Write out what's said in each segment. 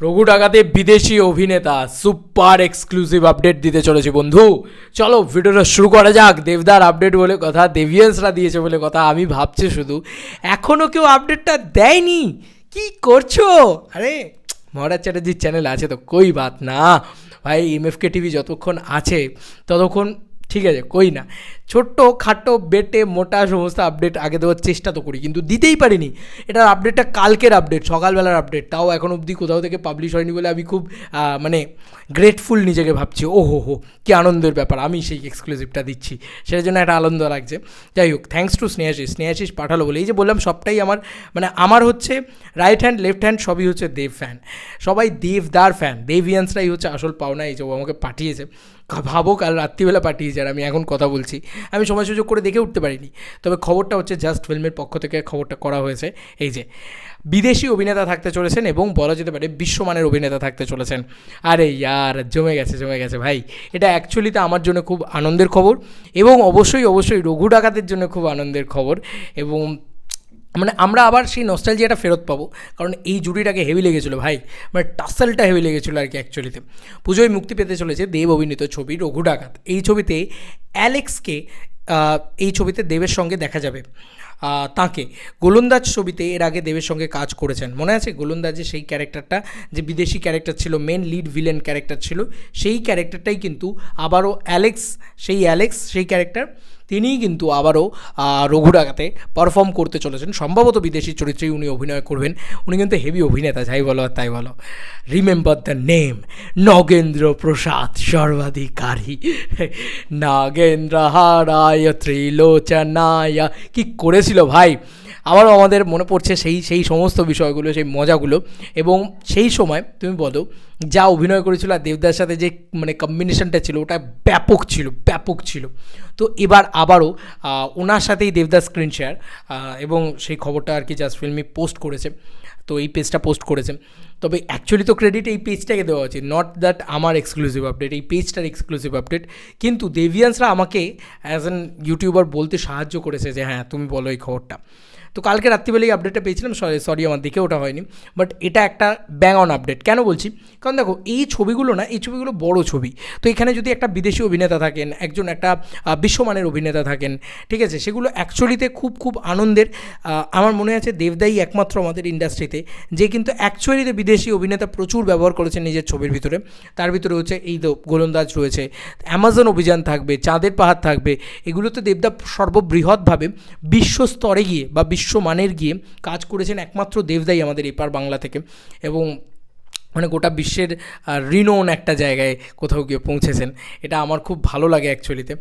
রঘু ডাকাতে বিদেশি অভিনেতা, সুপার এক্সক্লুসিভ আপডেট দিতে চলেছে বন্ধু। চলো, ভিডিওটা শুরু করা যাক। দেবদার আপডেট বলে কথা, দেভিয়ান্সরা দিয়েছে বলে কথা, আমি ভাবছি শুধু এখনও কেউ আপডেটটা দেয়নি? কি করছ? আরে, মহারাজ চ্যাটার্জির চ্যানেল আছে তো, কই বাত না। ভাই, এমএফকে টিভি যতক্ষণ আছে, ততক্ষণ ঠিক আছে, কই না। ছোট্ট, খাটো, বেটে, মোটা সমস্ত আপডেট আগে দেওয়ার চেষ্টা তো করি, কিন্তু দিতেই পারিনি। এটার আপডেটটা কালকের আপডেট সকালবেলার আপডেট তাও এখন অবধি কোথাও থেকে পাবলিশ হয়নি বলে আমি খুব মানে গ্রেটফুল নিজেকে ভাবছি। ও হো হো কী আনন্দের ব্যাপার, আমি সেই এক্সক্লুসিভটা দিচ্ছি। সেটার জন্য একটা আনন্দ লাগছে। যাই হোক থ্যাঙ্কস টু স্নেহাশিস স্নেহাশিস পাঠালো বলে এই যে বললাম, সবটাই আমার মানে আমার হচ্ছে রাইট হ্যান্ড লেফট হ্যান্ড সবই হচ্ছে দেব ফ্যান সবাই দেবদার ফ্যান দেভিয়ান্সরাই হচ্ছে আসল পাওনা, এই যে ও আমাকে পাঠিয়েছে। ভাবো কাল রাত্রিবেলা পাঠিয়েছে আর আমি এখন কথা বলছি। আমি সময় সুযোগ করে দেখে উঠতে পারিনি। তবে খবরটা হচ্ছে জাস্ট ফিল্মের পক্ষ থেকে খবরটা করা হয়েছে। এই যে, বিদেশি অভিনেতা থাকতে চলেছেন এবং বলা যেতে পারে বিশ্বমানের অভিনেতা থাকতে চলেছেন। আরে ইয়ার, জমে গেছে জমে গেছে ভাই। এটা অ্যাকচুয়ালিতে আমার জন্য খুব আনন্দের খবর এবং অবশ্যই অবশ্যই রঘু ডাকাতের জন্য খুব আনন্দের খবর এবং মানে আমরা আবার সেই নস্টালজিয়াটা ফেরত পাবো। কারণ এই জুড়িটাকে হেভি লেগেছিলো ভাই। মানে টাসেলটা হেভি লেগেছিলো আর কি অ্যাকচুয়ালিতে পুজোয় মুক্তি পেতে চলেছে দেব অভিনীত ছবি রঘু ডাকাত। এই ছবিতে অ্যালেক্সকে এই ছবিতে দেবের সঙ্গে দেখা যাবে। তাকে। গোলন্দাজ ছবিতে এর আগে দেবের সঙ্গে কাজ করেছেন। মনে আছে গোলন্দাজে সেই ক্যারেক্টারটা? যে বিদেশি ক্যারেক্টার ছিল মেন লিড ভিলেন ক্যারেক্টার ছিল। সেই ক্যারেক্টারটাই কিন্তু আবারও অ্যালেক্স, সেই অ্যালেক্স, সেই ক্যারেক্টার তিনিই কিন্তু আবারও রঘুরাগাতে পারফর্ম করতে চলেছেন। সম্ভবত বিদেশি চরিত্রেই উনি অভিনয় করবেন। উনি কিন্তু হেভি অভিনেতা, যাই বলো আর তাই বলো। Remember the name Nagendra Prasad Sarbadhikari. Nagendra হারায়, ত্রিলোচনায়। কি করেছিল ভাই? আবারও আমাদের মনে পড়ছে সেই সেই সমস্ত বিষয়গুলো, সেই মজাগুলো। এবং সেই সময়, তুমি বলো, যা অভিনয় করেছিল আর দেবদার সাথে যে মানে কম্বিনেশনটা ছিল, ওটা ব্যাপক ছিল ব্যাপক ছিল। তো এবার আবারও ওনার সাথেই দেবদাস স্ক্রিন শেয়ার এবং সেই খবরটা আর কি জাস্ট ফিল্মি পোস্ট করেছে। তো এই পেজটা পোস্ট করেছে। তবে অ্যাকচুয়ালি তো ক্রেডিট এই পেজটাকে দেওয়া উচিত নট দ্যাট আমার এক্সক্লুসিভ আপডেট এই পেজটার এক্সক্লুসিভ আপডেট কিন্তু দেভিয়ান্সরা আমাকে অ্যাজ অ্যান ইউটিউবার বলতে সাহায্য করেছে যে হ্যাঁ তুমি বলো এই খবরটা। তো কালকে রাত্রিবেলায় আপডেটটা পেয়েছিলাম, সরি সরি আমার দেখে ওটা হয়নি। বাট এটা একটা ব্যাং অন আপডেট কেন বলছি? কারণ দেখো, এই ছবিগুলো না, এই ছবিগুলো বড় ছবি। তো এখানে যদি একটা বিদেশি অভিনেতা থাকেন, একজন একটা বিশ্বমানের অভিনেতা থাকেন, ঠিক আছে, সেগুলো অ্যাকচুয়ালিতে খুব খুব আনন্দের। আমার মনে আছে দেবদাই একমাত্র আমাদের ইন্ডাস্ট্রিতে যে কিন্তু অ্যাকচুয়ালিতে বিদেশি অভিনেতা প্রচুর ব্যবহার করেছেন নিজের ছবির ভিতরে। তার ভিতরে হচ্ছে এই গোলন্দাজ রয়েছে, অ্যামাজন অভিযান থাকবে, চাঁদের পাহাড় থাকবে, এগুলোতে দেবদা সর্ববৃহৎভাবে বিশ্ব স্তরে গিয়ে বা বিশ্বমানের গিয়ে কাজ করেছেন একমাত্র দেবদাই আমাদের এপার বাংলা থেকে। এবং মানে গোটা বিশ্বের রিনোন একটা জায়গায় কোথাও গিয়ে পৌঁছেছেন। এটা আমার খুব ভালো লাগে অ্যাকচুয়ালিতে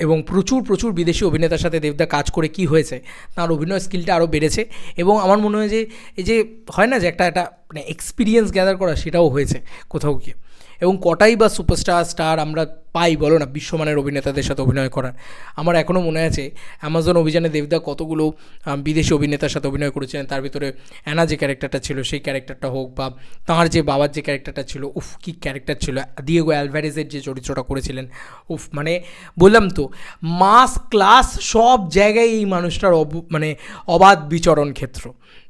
এবং প্রচুর প্রচুর বিদেশি অভিনেতার সাথে দেবদা কাজ করে কি হয়েছে, তার অভিনয় স্কিলটা আরও বেড়েছে। এবং আমার মনে হয় যে, এই যে হয় না যে একটা একটা মানে এক্সপিরিয়েন্স গ্যাদার করা সেটাও হয়েছে কোথাও গিয়ে। এবং কটাই বা সুপারস্টার স্টার আমরা পাই, বলো না, বিশ্বমানের অভিনেতাদের সাথে অভিনয় করার। আমার এখনও মনে আছে অ্যামাজন অভিযানে দেবদা কতগুলো বিদেশি অভিনেতার সাথে অভিনয় করেছিলেন, তার ভিতরে অ্যানা যে ক্যারেক্টারটা ছিল, সেই ক্যারেক্টারটা হোক বা তাঁর যে বাবার যে ক্যারেক্টারটা ছিল, উফ, কী ক্যারেক্টার ছিল দিয়েগো অ্যালভারেজের যে চরিত্রটা করেছিলেন, উফ মানে বললাম তো মাস ক্লাস সব জায়গায় এই মানুষটার অব মানে অবাধ বিচরণ ক্ষেত্র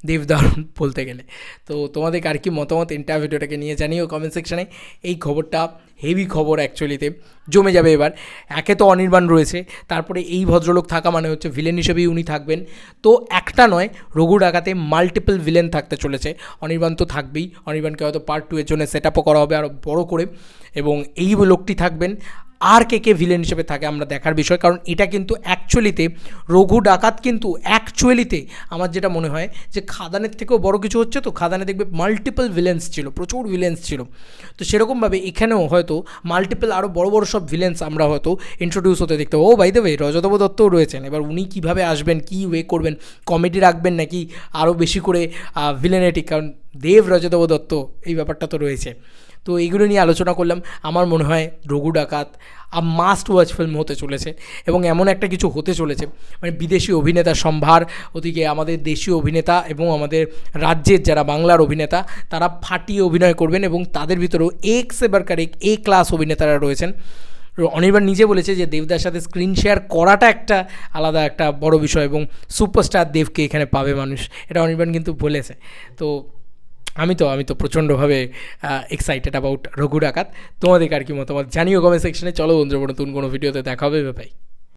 দেবদার বলতে গেলে। তো তোমাদের আর কি মতামত এন্টার ভিডিওটাকে নিয়ে জানিও কমেন্ট সেকশানে এই খবরটা হেভি খবর অ্যাকচুয়ালিতে জমে যাবে এবার। একে তো অনির্বাণ রয়েছে। তারপরে এই ভদ্রলোক থাকা মানে হচ্ছে ভিলেন হিসেবেই উনি থাকবেন। তো একটা নয়, রঘু ডাকাতে মাল্টিপল ভিলেন থাকতে চলেছে। অনির্বাণ তো থাকবেই। অনির্বাণকে হয়তো পার্ট টু এর জন্য সেট আপও করা হবে আরও বড় করে। এবং এই লোকটি থাকবেন। আর কে কে ভিলেন হিসেবে থাকে আমরা দেখার বিষয়। কারণ এটা কিন্তু অ্যাকচুয়ালিতে রঘু ডাকাত কিন্তু অ্যাকচুয়ালিতে আমার যেটা মনে হয় যে খাদানের থেকেও বড় কিছু হচ্ছে তো, খাদানে দেখবে মাল্টিপল ভিলেন্স ছিল, প্রচুর ভিলেন্স ছিল। তো সেরকমভাবে এখানেও হয়তো মাল্টিপল আরও বড় বড় সব ভিলেন্স আমরা হয়তো ইন্ট্রোডিউস হতে দেখতে। ও বাই দেবে রজতব দত্তও রয়েছেন। এবার উনি কীভাবে আসবেন, কী ওয়ে করবেন কমেডি রাখবেন নাকি আরও বেশি করে ভিলেনেটিক কারণ দেব রজতব দত্ত, এই ব্যাপারটা তো রয়েছে। তো এইগুলো নিয়ে আলোচনা করলাম। আমার মনে হয় রঘু ডাকাত আ মাস্ট ওয়াচ ফিল্ম হতে চলেছে এবং এমন একটা কিছু হতে চলেছে। মানে বিদেশি অভিনেতা সম্ভার, ওদিকে আমাদের দেশীয় অভিনেতা এবং আমাদের রাজ্যের যারা বাংলার অভিনেতা, তারা ফাটিয়ে অভিনয় করবেন এবং তাদের ভিতরেও এক্স এবার কারেক এ ক্লাস অভিনেতারা রয়েছেন। অনির্বাণ নিজে বলেছে যে দেবদার সাথে স্ক্রিন শেয়ার করাটা একটা আলাদা একটা বড় বিষয় এবং সুপারস্টার দেবকে এখানে পাবে মানুষ। এটা অনির্বাণ কিন্তু বলেছে। তো আমি তো আমি তো প্রচণ্ডভাবে এক্সাইটেড অ্যাবাউট রঘু ডাকাত। তোমাদের আর কি মতামত? জানিও কমেন্ট সেকশনে চলো বন্ধুরা, নতুন কোনো ভিডিওতে দেখা হবে ভাই